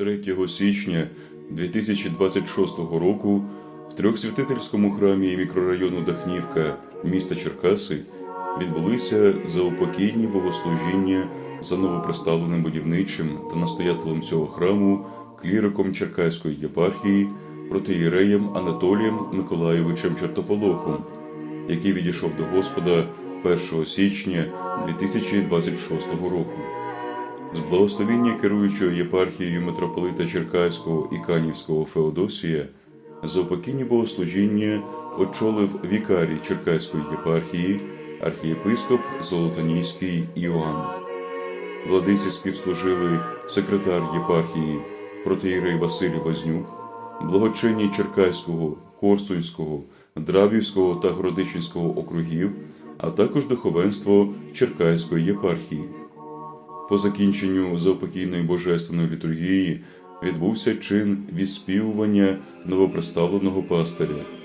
3 січня 2026 року в Трьохсвятительському храмі мікрорайону Дахнівка міста Черкаси відбулися заупокійні богослужіння за новоприставленим будівничим та настоятелем цього храму кліриком Черкаської єпархії протиєреєм Анатолієм Миколайовичем Чертополохом, який відійшов до Господа 1 січня 2026 року. З благословіння керуючого єпархією митрополита Черкаського і Канівського Феодосія за упокійні богослужіння очолив вікарій Черкаської єпархії архієпископ Золотоніський Іоанн. Владиці співслужили секретар єпархії протиєрей Василій Вознюк, благочинні Черкаського, Корсунського, Дравівського та Городищенського округів, а також духовенство Черкаської єпархії. По закінченню заопокійної божественної літургії відбувся чин відспівування новоприставленого пастиря.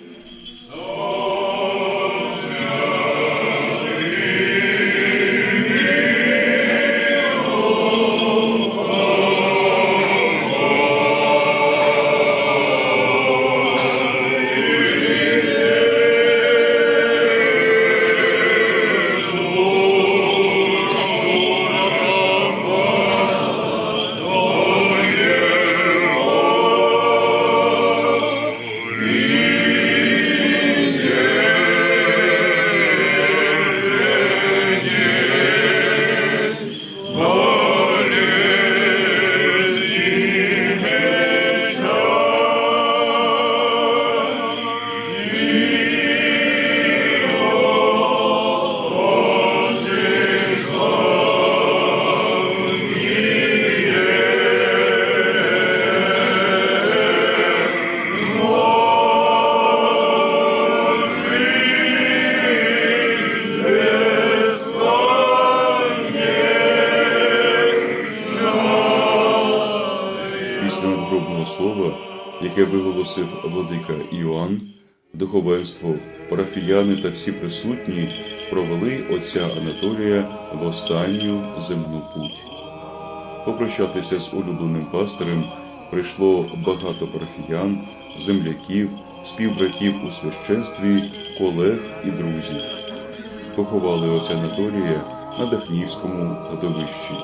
Слова, яке виголосив владика Іоанн, духовенство, парафіяни та всі присутні провели отця Анатолія в останню земну путь. Попрощатися з улюбленим пастирем прийшло багато парафіян, земляків, співбратів у священстві, колег і друзів. Поховали отця Анатолія на Дахнівському кладовищі.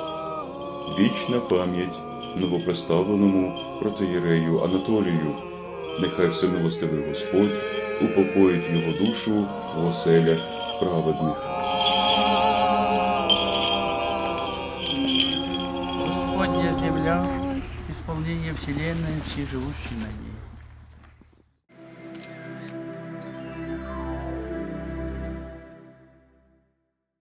Вічна пам'ять новоприставленому протиєрею Анатолію. Нехай всемилостивий Господь упокоїть його душу в оселях праведних. Господня земля, исполнение вселенной, все живущие на ней.